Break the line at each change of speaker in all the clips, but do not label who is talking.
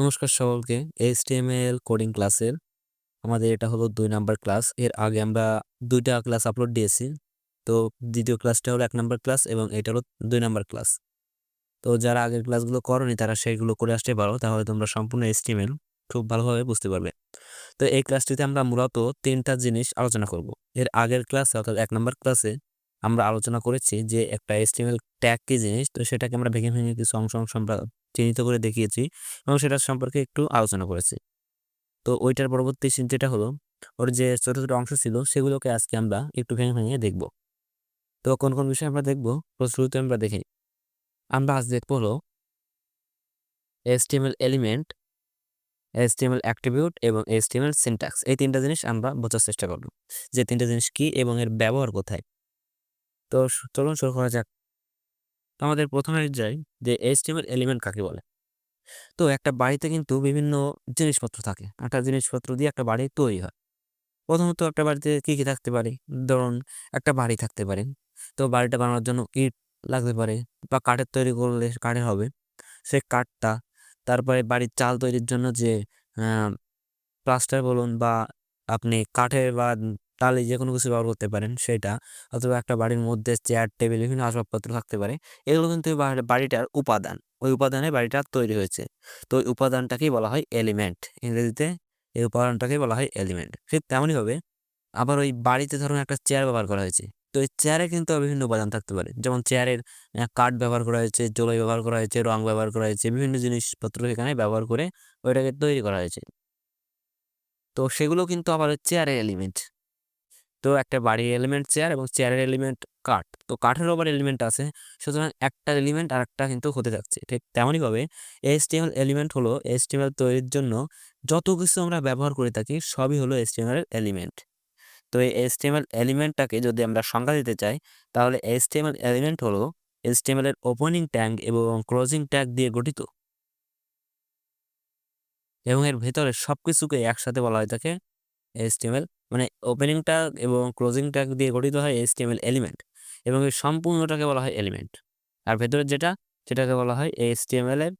নমস্কার সকলকে। HTML coding ক্লাসের আমাদের এটা হলো দুই নাম্বার ক্লাস এর আগে আমরা দুইটা ক্লাস আপলোড দিয়েছি। তো দ্বিতীয় ক্লাসটা হলো এক নাম্বার ক্লাস এবং এটা হলো দুই নাম্বার ক্লাস তো যারা আগের ক্লাসগুলো করনি, তারা সেইগুলো করে আসতে পারো। তাহলে তোমরা সম্পূর্ণ এইচটিএমএল খুব ভালোভাবে বুঝতে পারবে। তো এই ক্লাসটিতে আমরা মূলত তিনটা জিনিস আলোচনা করব। এর আগের ক্লাসে অর্থাৎ এক নাম্বার ক্লাসে আমরা আলোচনা করেছি যে একটা এইচটিএমএল ট্যাগ কি জিনিস, তো সেটাকে আমরা ভেঙে ভেঙে কিছু অংশ অংশ আমরা চিহ্নিত করে দেখিয়েছি এবং সেটা সম্পর্কে একটু আলোচনা করেছি। তো ওইটার পরবর্তী যেটা হলো, ওর যে ছোট ছোট অংশ ছিল সেগুলোকে আজকে আমরা একটু ভেঙে ভেঙে দেখব। তো কোন কোন বিষয় আমরা দেখব? শুরুতে আমরা দেখি। আমরা আজ দেখব হলো এসটিএমএল এলিমেন্ট এসটিএমএল অ্যাট্রিবিউট এবং এসটিএমএল সিনট্যাক্স এই তিনটা জিনিস আমরা বোঝার চেষ্টা করব। যে তিনটা জিনিস কি এবং এর ব্যবহার কোথায়? তো চলুন শুরু করা যাক। আমাদের প্রথমে যাই যে এইচটিএমএল এলিমেন্ট কাকে বলে? তো একটা বাড়িতে কিন্তু বিভিন্ন জিনিসপত্র থাকে। একটা জিনিসপত্র দিয়ে একটা বাড়ি তৈরি হয়। প্রথমত একটা বাড়িতে কী কী থাকতে পারে? ধরুন একটা বাড়ি থাকতে পারে। তো বাড়িটা বানানোর জন্য ইট লাগতে পারে বা কাঠের তৈরি করলে কাঠের হবে। সে কাঠটা, তারপরে বাড়ির চাল তৈরির জন্য যে প্লাস্টার বলুন বা আপনি কাঠের বা টালি যে কোনো কিছু ব্যবহার করতে পারেন সেটা। অথবা একটা বাড়ির মধ্যে চেয়ার টেবিল বিভিন্ন আসবাবপত্র থাকতে পারে। এগুলো কিন্তু বাড়িটার উপাদান। ওই উপাদানে বাড়িটা তৈরি হয়েছে। তো ওই উপাদানটাকেই বলা হয় এলিমেন্ট ইংরেজিতে এই উপাদানটাকেই বলা হয় এলিমেন্ট ঠিক তেমনইভাবে আবার ওই বাড়িতে ধরুন একটা চেয়ার ব্যবহার করা হয়েছে। তো এই চেয়ারে কিন্তু বিভিন্ন উপাদান থাকতে পারে। যেমন চেয়ারের কাঠ ব্যবহার করা হয়েছে জলই ব্যবহার করা হয়েছে, রং ব্যবহার করা হয়েছে, বিভিন্ন জিনিসপত্র এখানে ব্যবহার করে ওইটাকে তৈরি করা হয়েছে। তো সেগুলো কিন্তু আবার চেয়ারের এলিমেন্ট তো একটা বাড়ির এলিমেন্ট চেয়ার এবং চেয়ারের এলিমেন্ট কাঠ তো কাঠের ওপর এলিমেন্ট আছে। সুতরাং একটা এলিমেন্ট আর একটা কিন্তু হতে থাকছে ঠিক তেমনইভাবে এসটিএমএল এলিমেন্ট হলো এসটিএমএল তৈরির জন্য যত কিছু আমরা ব্যবহার করে থাকি সবই হলো এসটিএমএল এলিমেন্ট তো এই এসটিএমএল এলিমেন্টটাকে যদি আমরা সংজ্ঞা দিতে চাই, তাহলে এসটিএমএল এলিমেন্ট হলো এসটিএমএল এর ওপেনিং ট্যাগ এবং ক্লোজিং ট্যাগ দিয়ে গঠিত। এবং এর ভেতরে সব কিছুকে একসাথে বলা হয় থাকে এসটিএমএল মানে ওপেনিং ট্যাগ এবং ক্লোজিং ট্যাগ দিয়ে গঠিত হয় এসটিএমএল এলিমেন্ট এবং এই সম্পূর্ণটাকে বলা হয় এলিমেন্ট আর ভেতরের যেটা, সেটাকে বলা হয় এসটিএমএল এর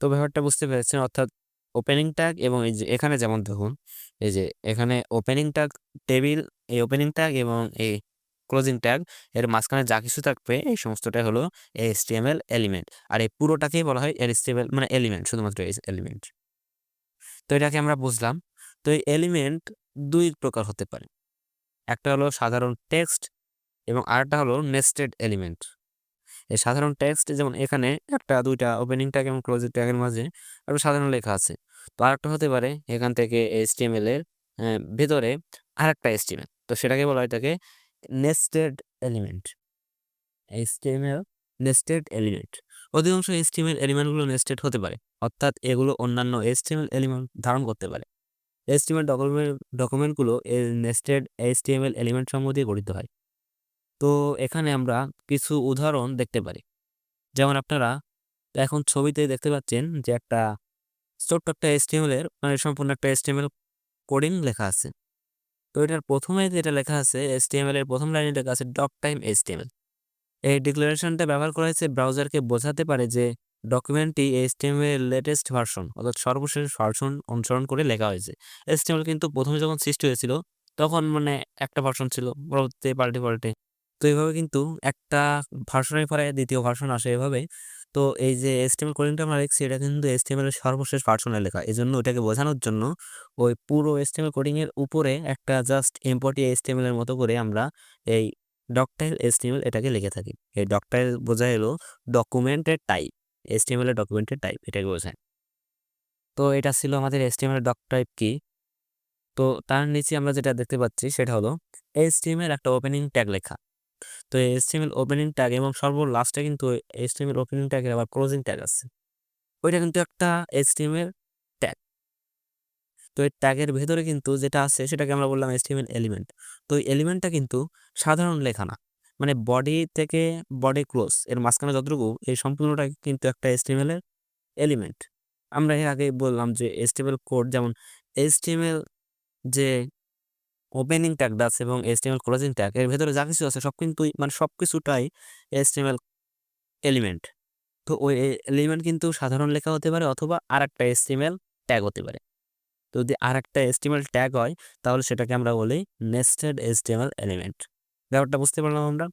তো ব্যাপারটা বুঝতে পেরেছেন, অর্থাৎ ওপেনিং ট্যাগ এবং এই যে এখানে যেমন দেখুন এই যে এখানে ওপেনিং ট্যাগ টেবিল এই ওপেনিং ট্যাগ এবং এই ক্লোজিং ট্যাগ এর মাঝখানে যা কিছু থাকবে, এই সমস্তটাই হলো এসটিএমএল এলিমেন্ট আর এই পুরোটাকেই বলা হয় এসটিএমএল মানে এলিমেন্ট শুধুমাত্র এই এলিমেন্ট তো এটাকে আমরা বুঝলাম। তো এই এলিমেন্ট দুই প্রকার হতে পারে। একটা হলো সাধারণ টেক্সট এবং আরেকটা হলো নেস্টেড এলিমেন্ট এই সাধারণ টেক্সট যেমন এখানে একটা, দুইটা ওপেনিং ট্যাগ এবং ক্লোজিং ট্যাগের মাঝে একটা সাধারণ লেখা আছে। তো আরেকটা হতে পারে এখান থেকে এইচটিএমএল এর ভেতরে আরেকটা এসটিএমএল তো সেটাকে বলা হয় এটাকে nested element HTML nested element অধিকাংশ এইচটিএমএল এলিমেন্টগুলো নেস্টেড হতে পারে, অর্থাৎ এগুলো অন্যান্য এইচটিএমএল এলিমেন্ট ধারণ করতে পারে। এইচটিএমএল ডকুমেন্ট ডকুমেন্টগুলো নেস্টেড এইচটিএমএল এলিমেন্ট সমূহ দিয়ে গঠিত হয়। তো এখানে আমরা কিছু উদাহরণ দেখতে পারি। যেমন আপনারা এখন ছবিতে দেখতে পাচ্ছেন যে একটা ছোট্ট একটা এইচটিএমএল এর মানে সম্পূর্ণ একটা এইচটিএমএল কোডিং লেখা আছে। তো এটার প্রথমে যেটা লেখা আছে এইচটিএমএল এর প্রথম লাইনে লেখা আছে ডক টাইম এইচটিএমএল এই ডিক্লারেশনটা ব্যবহার করা হয়েছে ব্রাউজারকে বোঝাতে পারে যে ডকুমেন্টটি এইচটিএমএল লেটেস্ট ভার্সন অর্থাৎ সর্বশেষ ভার্সন অনুসরণ করে লেখা হয়েছে। এইচটিএমএল কিন্তু প্রথমে যখন সৃষ্টি হয়েছিল, তখন মানে একটা ভার্সন ছিল, পরবর্তীতে পাল্টে পাল্টে। তো এইভাবে কিন্তু একটা ভার্সনের পরে দ্বিতীয় ভার্সন আসে এভাবে। তো এই যে এসটিএমএল কোডিংটা আমরা লিখছি এটা কিন্তু এসটিএমএল এর সর্বশেষ ভার্সনে লেখা। এই জন্য ওইটাকে বোঝানোর জন্য ওই পুরো এসটিএমএল কোডিং এর উপরে একটা জাস্ট এমপটি এসটিএমএল এর মতো করে আমরা এই ডকটাইল এসটিএমএল এটাকে লিখে থাকি। এই ডকটাইল বোঝায় হলো ডকুমেন্টের টাইপ এসটিএমএল এর ডকুমেন্টের টাইপ এটাকে বোঝায়। তো এটা ছিল আমাদের এসটিএমএল ডক টাইপ কি? তো তার নিচে আমরা যেটা দেখতে পাচ্ছি সেটা হলো এসটিএমএল একটা ওপেনিং ট্যাগ লেখা। তো এইচটিএমএল ওপেনিং ট্যাগ এবং সর্ব লাস্টে কিন্তু এইচটিএমএল ওপেনিং ট্যাগের আবার ক্লোজিং ট্যাগ আছে। ওইটা কিন্তু একটা এইচটিএমএল ট্যাগ তো এই ট্যাগের ভেতরে কিন্তু যেটা আছে সেটাকে আমরা বললাম এইচটিএমএল এলিমেন্ট তো এই এলিমেন্টটা কিন্তু সাধারণ লেখা না। মানে বডি থেকে বডি ক্লোজ এর মাঝখানে যতটুকু, এই সম্পূর্ণটা কিন্তু একটা এইচটিএমএল এর এলিমেন্ট আমরা এর আগে বললাম যে এইচটিএমএল কোড যেমন এইচটিএমএল যে ওপেনিং ট্যাগটা আছে এবং এসটিএমএল ক্লোজিং ট্যাগ এর ভেতরে যা কিছু আছে সব কিন্তু মানে সব কিছুটাই এসটিএমএল এলিমেন্ট তো ওই এলিমেন্ট কিন্তু সাধারণ লেখা হতে পারে অথবা আর একটা এস্টিমেল ট্যাগ হতে পারে। যদি আর একটা এস্টিমেল ট্যাগ হয়, তাহলে সেটাকে আমরা বলি নেস্টেড এস্টিমেল এলিমেন্ট ব্যাপারটা বুঝতে পারলাম আমরা?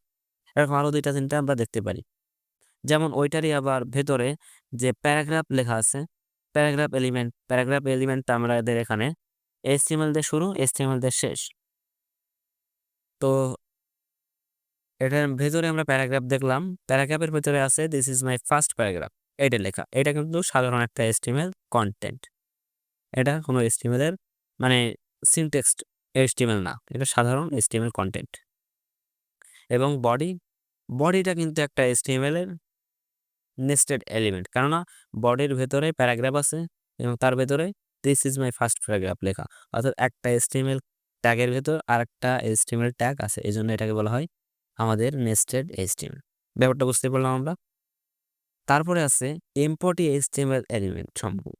এরকম আরও দুইটা তিনটা আমরা দেখতে পারি। যেমন ওইটারই আবার ভেতরে যে প্যারাগ্রাফ লেখা আছে, প্যারাগ্রাফ এলিমেন্ট, প্যারাগ্রাফ এলিমেন্টটা আমাদের এখানে এস্টিমেল দিয়ে শুরু এস্টিমেল দিয়ে শেষ। তো এটার ভেতরে আমরা প্যারাগ্রাফ দেখলাম, প্যারাগ্রাফের ভেতরে আছে this is my first paragraph এটা লেখা। এটা কিন্তু সাধারণ একটা এস্টিমেল কন্টেন্ট এটা কোনো এস্টিমেলের মানে সিনটেক্সট এস্টিমেল না, এটা সাধারণ এস্টিমেল কন্টেন্ট এবং বডি বডিটা কিন্তু একটা এস্টিমেলের নেস্টেড এলিমেন্ট কেননা বডির ভেতরে প্যারাগ্রাফ আছে এবং তার ভেতরে this is my first paragraph লেখা। অর্থাৎ একটা এস্টিমেল ট্যাগের ভেতর আর একটা এস্টিমেল ট্যাগ আছে এই জন্য এটাকে বলা হয় আমাদের নেস্টেড এস্টিমেল ব্যাপারটা বুঝতে পারলাম আমরা? তারপরে আছে এমপটি এস্টিমেল এলিমেন্ট সম্ভব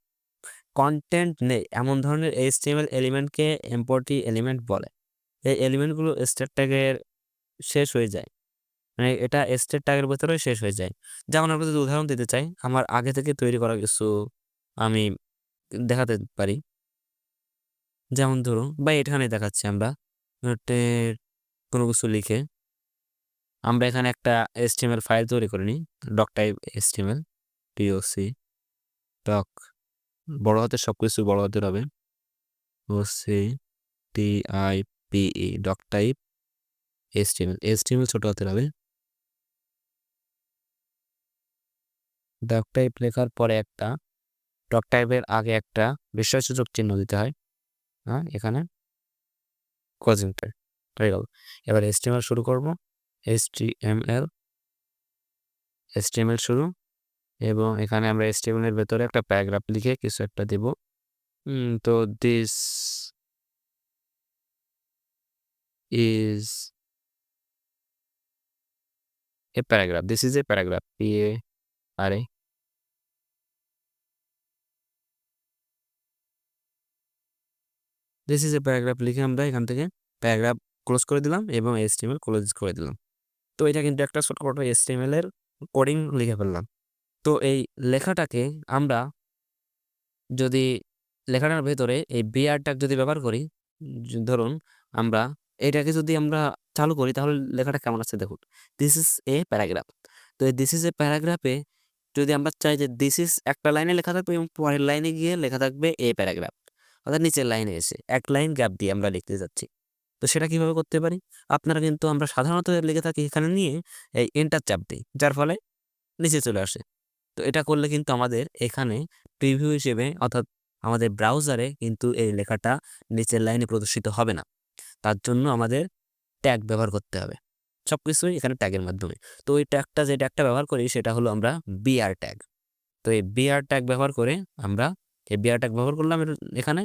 কন্টেন্ট নেই, এমন ধরনের এইচটিএমএল এলিমেন্টকে এমপটি এলিমেন্ট বলে। এই এলিমেন্টগুলো স্টেট ট্যাগের শেষ হয়ে যায়। মানে এটা স্টেট ট্যাগের ভেতরে শেষ হয়ে যায়। যেমন আমরা যদি উদাহরণ দিতে চাই, আমার আগে থেকে তৈরি করা কিছু আমি দেখাতে পারি। যেমন ধরুন বা এখানে দেখাচ্ছি আমরা কোনো কিছু লিখে আমরা এখানে একটা এস্টিমেল ফাইল তৈরি করে নিই doc type HTML TOC doc বড় হাতের সব কিছু বড় হাতের হবে O C T I P E doc type HTML HTML ছোট হাতের হবে। ডক টাইপ লেখার পরে একটা ডক টাইপের আগে একটা বিস্ময়সূচক চিহ্ন দিতে হয়। হ্যাঁ এখানে কোজিং টাইপ হয়ে গেল। এবার এস্টিমেল শুরু করব। H T M L HTML শুরু। এবং এখানে আমরা এর ভেতরে একটা প্যারাগ্রাফ লিখে কিছু একটা দেব। তো this is a paragraph this is a paragraph P A R A this is a paragraph লিখে আমরা এখান থেকে প্যারাগ্রাফ ক্লোজ করে দিলাম এবং এসটিএমএল ক্লোজ করে দিলাম। তো এটা কিন্তু একটা ছোটখাটো এসটিএমএল এর কোডিং লিখে ফেললাম। তো এই লেখাটাকে আমরা যদি লেখাটার ভেতরে এই বিআর ট্যাগ যদি ব্যবহার করি, ধরুন আমরা এটাকে যদি আমরা চালু করি, তাহলে লেখাটা কেমন আছে দেখুন। দিস ইজ এ প্যারাগ্রাফ তো এই দিস ইজ এ প্যারাগ্রাফে যদি আমরা চাই যে দিস ইজ একটা লাইনে লেখা থাকবে এবং পরের লাইনে গিয়ে লেখা থাকবে এ প্যারাগ্রাফ অর্থাৎ নিচের লাইনে এসে এক লাইন গ্যাপ দিয়ে আমরা লিখতে যাচ্ছি। তো সেটা কীভাবে করতে পারি? আপনারা কিন্তু আমরা সাধারণত লিখে থাকি এখানে নিয়ে এই এন্টার চাপ দিই, যার ফলে নিচে চলে আসে। তো এটা করলে কিন্তু আমাদের এখানে প্রিভিউ হিসেবে, অর্থাৎ আমাদের ব্রাউজারে কিন্তু এই লেখাটা নিচের লাইনে প্রদর্শিত হবে না। তার জন্য আমাদের ট্যাগ ব্যবহার করতে হবে। সব কিছুই এখানে ট্যাগের মাধ্যমে। তো ওই ট্যাগটা যে ট্যাগটা ব্যবহার করি, সেটা হলো আমরা বিআর ট্যাগ তো এই বিআর ট্যাগ ব্যবহার করে আমরা, এই বিআর ট্যাগ ব্যবহার করলাম এখানে।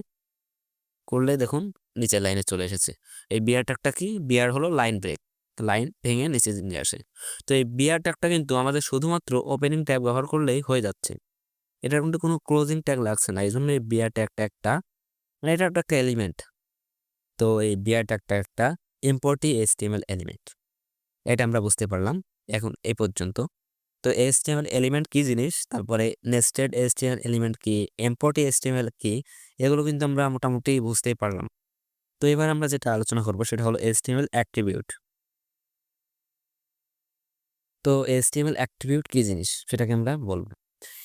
করলে দেখুন, নিচের লাইনে চলে এসেছে। এই বিআর ট্যাগটা কি? বিআর হলো লাইন ব্রেক লাইন ভেঙে নিচে নিয়ে আসে। তো এই বিআর ট্যাগটা কিন্তু আমাদের শুধুমাত্র ওপেনিং ট্যাগ ব্যবহার করলেই হয়ে যাচ্ছে। এটার কিন্তু কোনো ক্লোজিং ট্যাগ লাগছে না। এই জন্য এই বিআর ট্যাগ ট্যাগটা মানে এটা একটা এলিমেন্ট তো এই বিআর ট্যাগটা একটা ইম্পর্টি এসটিএমএল এলিমেন্ট এটা আমরা বুঝতে পারলাম এখন এই পর্যন্ত। তো এসটিএমএল এলিমেন্ট কি জিনিস? তারপরে নেস্টেড এসটিএমএল এলিমেন্ট কি? এম্পর্টি এসটিএমএল কি? এগুলো কিন্তু আমরা মোটামুটি বুঝতেই পারলাম। তো এবার আমরা যেটা আলোচনা করব সেটা হলো এসটিএমএল অ্যাট্রিবিউট তো এসটিএমএল অ্যাট্রিবিউট কি জিনিস? সেটাকে আমরা বলব।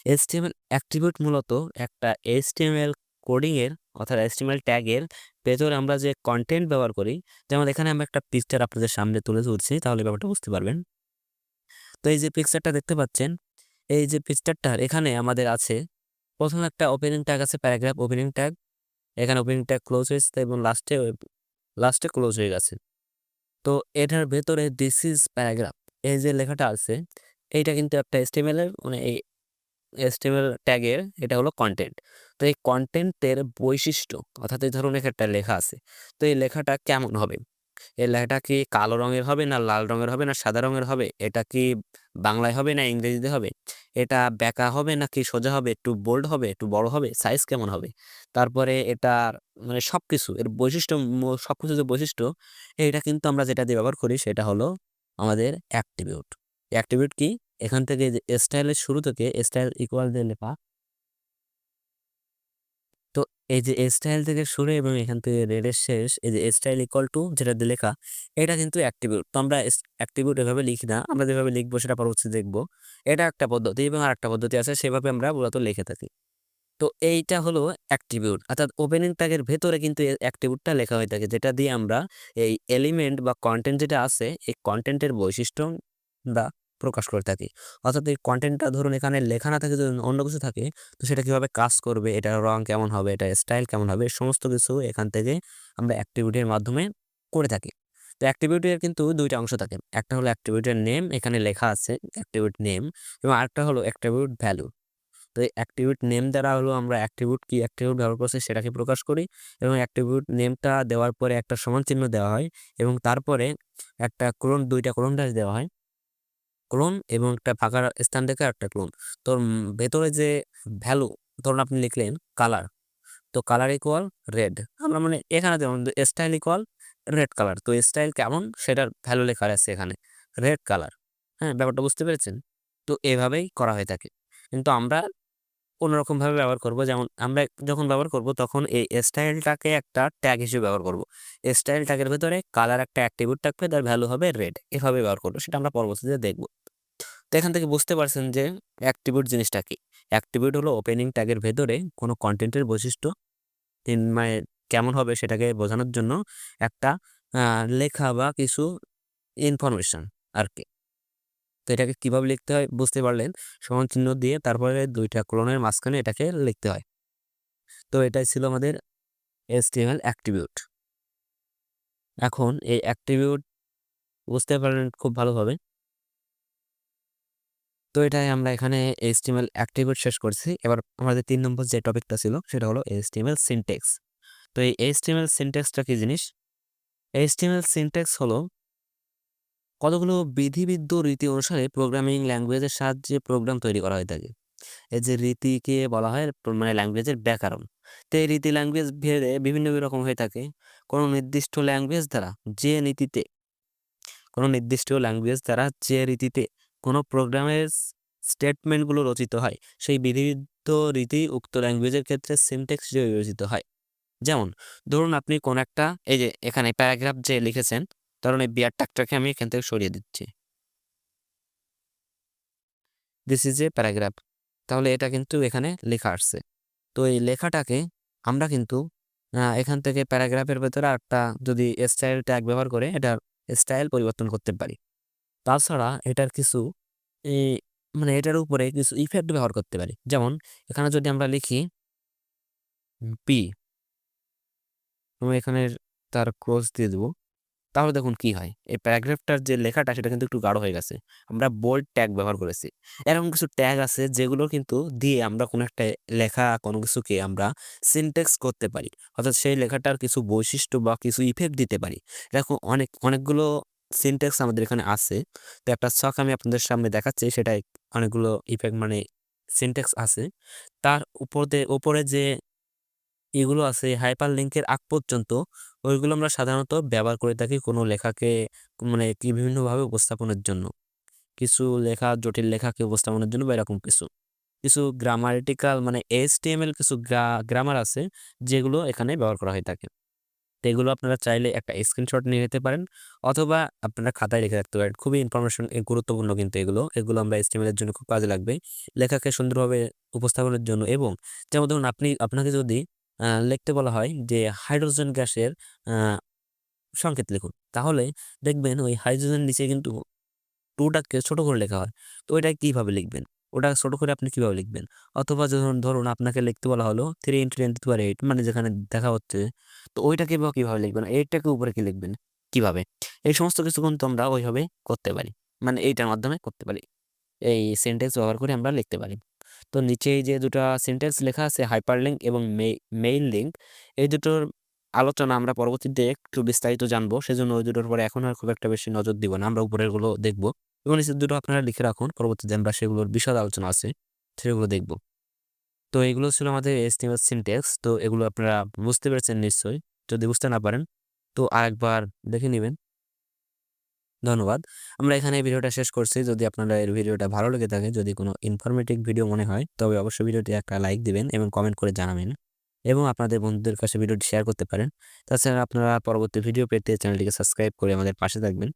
এসটিএমএল অ্যাট্রিবিউট মূলত একটা এসটিএমএল কোডিংয়ের অর্থাৎ এসটিএমএল ট্যাগের ভেতরে আমরা যে কন্টেন্ট ব্যবহার করি, যেমন এখানে আমরা একটা পিকচার আপনাদের সামনে তুলে ধরছি, তাহলে ব্যাপারটা বুঝতে পারবেন। তো এই যে পিকচারটা দেখতে পাচ্ছেন, এই যে পিকচারটার এখানে আমাদের আছে, প্রথম একটা ওপেনিং ট্যাগ আছে প্যারাগ্রাফ ওপেনিং ট্যাগ এখানে ওপেনিং ট্যাগ ক্লোজ হয়েছে এবং লাস্টে লাস্টে ক্লোজ হয়ে গেছে। তো এটার ভেতরে দিস ইজ প্যারাগ্রাফ এই যে লেখাটা আছে, এইটা কিন্তু একটা এস্টিমেল এর মানে এই এস্টিমেল ট্যাগের এটা হলো কন্টেন্ট তো এই কন্টেন্টের বৈশিষ্ট্য, অর্থাৎ এই ধরনের একটা লেখা আছে, তো এই লেখাটা কেমন হবে? এই লেখাটা কি কালো রঙের হবে না লাল রঙের হবে না সাদা রঙের হবে? এটা কি বাংলায় হবে না ইংরেজিতে হবে? এটা ব্যাকা হবে নাকি সোজা হবে? একটু বোল্ড হবে, একটু বড় হবে? সাইজ কেমন হবে? তারপরে এটার মানে সব কিছু এর বৈশিষ্ট্য সব কিছু যে বৈশিষ্ট্য এটা কিন্তু আমরা যেটা দিয়ে ব্যবহার করি সেটা হলো আমাদের অ্যাক্টিভিউট অ্যাক্টিভিউট কি? এখান থেকে যে স্টাইলের শুরু থেকে স্টাইল ইকুয়াল দিয়ে লেখা এই যে স্টাইল থেকে শুরু এবং এখান থেকে রেডের শেষ, এই যে স্টাইল ইকুয়াল টু যেটা লেখা, এটা কিন্তু অ্যাক্টিভিউট তো আমরা অ্যাক্টিভিউট এভাবে লিখি না, আমরা যেভাবে লিখব সেটা পরবর্তীতে দেখব। এটা একটা পদ্ধতি এবং আর একটা পদ্ধতি আছে, সেভাবে আমরা মূলত লিখে থাকি। তো এইটা হলো অ্যাক্টিভিউট অর্থাৎ ওপেনিং ট্যাগের ভেতরে কিন্তু অ্যাক্টিভিউটটা লেখা হয়ে থাকে, যেটা দিয়ে আমরা এই এলিমেন্ট বা কন্টেন্ট যেটা আছে, এই কন্টেন্টের বৈশিষ্ট্য বা প্রকাশ করে থাকি। অর্থাৎ এই কন্টেন্টটা ধরুন এখানে লেখা না থাকে, যদি অন্য কিছু থাকে, তো সেটা কীভাবে কাজ করবে এটার রং কেমন হবে, এটা স্টাইল কেমন হবে, সমস্ত কিছু এখান থেকে আমরা অ্যাক্টিভিটির মাধ্যমে করে থাকি। তো অ্যাক্টিভিটির কিন্তু দুইটা অংশ থাকে। একটা হলো অ্যাক্টিভিটির নেম এখানে লেখা আছে অ্যাক্টিভিট নেম এবং আরেকটা হলো অ্যাক্টিভিট ভ্যালু তো এই অ্যাক্টিভিট নেম দ্বারা হলো আমরা অ্যাক্টিভিট কি অ্যাক্টিভিট ব্যবহার করছি সেটাকে প্রকাশ করি, এবং অ্যাক্টিভিট নেমটা দেওয়ার পরে একটা সমান চিহ্ন দেওয়া হয়, এবং তারপরে একটা ক্রোন দুইটা ক্রোন ডাস দেওয়া হয় ক্লোন এবং একটা ফাঁকা স্থান থেকে একটা ক্লোন। তো ভেতরে যে ভ্যালু, ধরুন আপনি লিখলেন কালার, তো কালার ইকুয়াল রেড আমরা মানে এখানে যেমন স্টাইল ইকুয়াল রেড কালার তো স্টাইল কেমন? সেটার ভ্যালু লেখা আছে এখানে রেড কালার হ্যাঁ ব্যাপারটা বুঝতে পেরেছেন? তো এভাবেই করা হয়ে থাকে। কিন্তু আমরা অন্যরকমভাবে ব্যবহার করব। যেমন আমরা যখন ব্যবহার করব তখন এই স্টাইলটাকে একটা ট্যাগ হিসেবে ব্যবহার করব। স্টাইল ট্যাগের ভেতরে কালার একটা অ্যাট্রিবিউট থাকবে, তার ভ্যালু হবে রেড এভাবে ব্যবহার করব, সেটা আমরা পরবর্তীতে দেখব। তো এখান থেকে বুঝতে পারছেন যে অ্যাক্টিভিউট জিনিসটা কি? অ্যাক্টিভিউট হলো ওপেনিং ট্যাগের ভেতরে কোনো কন্টেন্টের বৈশিষ্ট্য। মানে কেমন হবে সেটাকে বোঝানোর জন্য একটা লেখা বা কিছু ইনফরমেশন আর কি। তো এটাকে কীভাবে লিখতে হয় বুঝতে পারলেন? সমান চিহ্ন দিয়ে তারপরে দুইটা ক্লোনের মাঝখানে এটাকে লিখতে হয়। তো এটাই ছিল আমাদের এসটিএমএল অ্যাক্টিভিউট এখন এই অ্যাক্টিভিউট বুঝতে পারলেন খুব ভালোভাবে। তো এটাই আমরা এখানে এসটিএমএল অ্যাক্টিভিউট শেষ করছি। এবার আমাদের তিন নম্বর যে টপিকটা ছিল সেটা হলো এসটিএমএল সিনটেক্স তো এই এসটিএমএল সিনটেক্সটা কী জিনিস? এসটিএমএল সিনটেক্স হলো কতগুলো বিধিবিদ্ধ রীতি অনুসারে প্রোগ্রামিং ল্যাঙ্গুয়েজের সাহায্যে প্রোগ্রাম তৈরি করা হয়ে থাকে? এই যে রীতিকে বলা হয় মানে ল্যাঙ্গুয়েজের ব্যাকরণ। তো এই রীতি ল্যাঙ্গুয়েজ ভেদে বিভিন্ন রকম হয়ে থাকে। কোনো নির্দিষ্ট ল্যাঙ্গুয়েজ দ্বারা যে নীতিতে কোনো নির্দিষ্ট ল্যাঙ্গুয়েজ দ্বারা যে রীতিতে কোনো প্রোগ্রামের স্টেটমেন্টগুলো রচিত হয়, সেই বিধিবিদ্ধ রীতি উক্ত ল্যাঙ্গুয়েজের ক্ষেত্রে সিনটেক্স হিসেবে বিবেচিত হয়। যেমন, ধরুন আপনি কোন একটা, এই যে এখানে প্যারাগ্রাফ যে লিখেছেন ধরুন এই বিয়ার টাকটাকে আমি এখান থেকে সরিয়ে দিচ্ছি। দিস ইজ এ প্যারাগ্রাফ তাহলে এটা কিন্তু এখানে লেখা আসছে। তো এই লেখাটাকে আমরা কিন্তু এখান থেকে প্যারাগ্রাফের ভেতরে একটা যদি স্টাইল ট্যাগ ব্যবহার করে, এটার স্টাইল পরিবর্তন করতে পারি। তাছাড়া এটার কিছু মানে এটার উপরে কিছু ইফেক্ট ব্যবহার করতে পারি। যেমন, এখানে যদি আমরা লিখি পি এখানে তার ক্রস দিয়ে দেবো। তাহলে দেখুন কি হয়? এই প্যারাগ্রাফটার যে লেখাটা, সেটা কিন্তু একটু গাঢ় হয়ে গেছে। আমরা বোল্ড ট্যাগ ব্যবহার করেছি। এরকম কিছু ট্যাগ আছে, যেগুলো কিন্তু দিয়ে আমরা কোনো একটা লেখা, কোনো কিছুকে আমরা সিনটেক্স করতে পারি। অর্থাৎ সেই লেখাটার কিছু বৈশিষ্ট্য বা কিছু ইফেক্ট দিতে পারি। এরকম অনেক, অনেকগুলো সিনটেক্স আমাদের এখানে আছে। তো একটা ছক আমি আপনাদের সামনে দেখাচ্ছি সেটা অনেকগুলো ইফেক্ট মানে সিনটেক্স আছে। তার উপরে উপরে যে এগুলো আছে হাইপার লিঙ্কের আগ পর্যন্ত, ওইগুলো আমরা সাধারণত ব্যবহার করে থাকি কোনো লেখাকে মানে কি বিভিন্নভাবে উপস্থাপনের জন্য। কিছু লেখা জটিল লেখাকে উপস্থাপনের জন্য বা এরকম কিছু। কিছু গ্রামারিটিক্যাল মানে এল কিছু গ্রা গ্রামার আছে যেগুলো এখানে ব্যবহার করা হয়ে থাকে। তো এগুলো আপনারা চাইলে একটা স্ক্রিনশট নিয়ে নিতে পারেন অথবা আপনারা খাতায় রেখে রাখতে পারেন। খুবই ইনফরমেশন গুরুত্বপূর্ণ কিন্তু এগুলো। এগুলো আমরা এস্টিমেলের জন্য খুব কাজে লাগবে লেখাকে সুন্দরভাবে উপস্থাপনের জন্য এবং যেমন ধরুন আপনি, আপনাকে যদি লিখতে বলা হয় যে হাইড্রোজেন গ্যাসের সংকেত লিখুন। তাহলে দেখবেন ওই হাইড্রোজেন নিচে কিন্তু টুটাকে ছোট করে লেখা হয়। তো ওইটা কীভাবে লিখবেন? ওটা ছোট করে আপনি কীভাবে লিখবেন? অথবা যখন ধরুন আপনাকে লিখতে বলা হলো three into ten to eight মানে যেখানে দেখা হচ্ছে, তো ওইটাকে বা কীভাবে লিখবেন? এইটটাকে উপরে কি লিখবেন? কীভাবে? এই সমস্ত কিছু কিন্তু আমরা ওইভাবে করতে পারি। মানে এইটার মাধ্যমে করতে পারি। এই সেন্টেন্স ব্যবহার করে আমরা লিখতে পারি। তো নিচে যে দুটো সেন্টেন্স লেখা আছে হাইপার লিঙ্ক এবং মেইল লিঙ্ক এই দুটোর আলোচনা আমরা পরবর্তীতে একটু বিস্তারিত জানব। সেজন্য ওই দুটোর পরে এখন আর খুব একটা বেশি নজর দিব না, আমরা উপরেরগুলো দেখব। এবং নিচের দুটো আপনারা লিখে রাখুন, পরবর্তীতে আমরা সেগুলোর বিশদ আলোচনা আছে, সেগুলো দেখব। তো এগুলো ছিল আমাদের এস্টিমেট সিনটেক্স তো এগুলো আপনারা বুঝতে পেরেছেন নিশ্চয়ই, যদি বুঝতে না পারেন, তো আরেকবার দেখে নেবেন। ধন্যবাদ। আমরা এখানে এই ভিডিওটা শেষ করছি। যদি আপনারা এর ভিডিওটা ভালো লেগে থাকে, যদি কোনো ইনফরমেটিভ ভিডিও মনে হয়, তবে অবশ্যই ভিডিওটি একটা লাইক দিবেন এবং কমেন্ট করে জানাবেন এবং আপনাদের বন্ধুদের কাছে ভিডিওটি শেয়ার করতে পারেন। তাছাড়া আপনারা পরবর্তী ভিডিও পেতে চ্যানেলটিকে সাবস্ক্রাইব করে আমাদের পাশে থাকবেন।